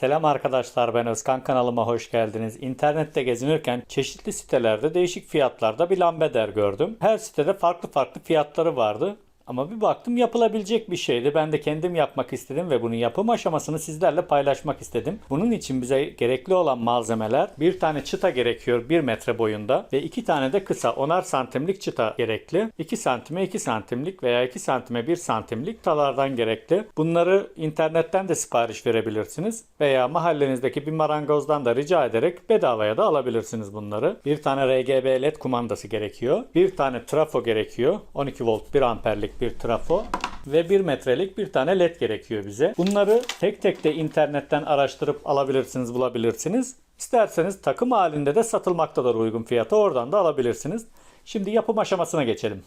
Selam arkadaşlar ben Özkan kanalıma hoş geldiniz. İnternette gezinirken çeşitli sitelerde değişik fiyatlarda bir lambader gördüm. Her sitede farklı farklı fiyatları vardı. Ama bir baktım yapılabilecek bir şeydi. Ben de kendim yapmak istedim ve bunun yapım aşamasını sizlerle paylaşmak istedim. Bunun için bize gerekli olan malzemeler bir tane çıta gerekiyor 1 metre boyunda ve iki tane de kısa 10'ar santimlik çıta gerekli. 2 santime 2 santimlik veya 2 santime 1 santimlik talardan gerekli. Bunları internetten de sipariş verebilirsiniz veya mahallenizdeki bir marangozdan da rica ederek bedavaya da alabilirsiniz bunları. Bir tane RGB LED kumandası gerekiyor. Bir tane trafo gerekiyor. 12 volt 1 amperlik bir trafo ve 1 metrelik bir tane led gerekiyor bize. Bunları tek tek de internetten araştırıp alabilirsiniz, bulabilirsiniz. İsterseniz takım halinde de satılmaktadır uygun fiyata. Oradan da alabilirsiniz. Şimdi yapım aşamasına geçelim.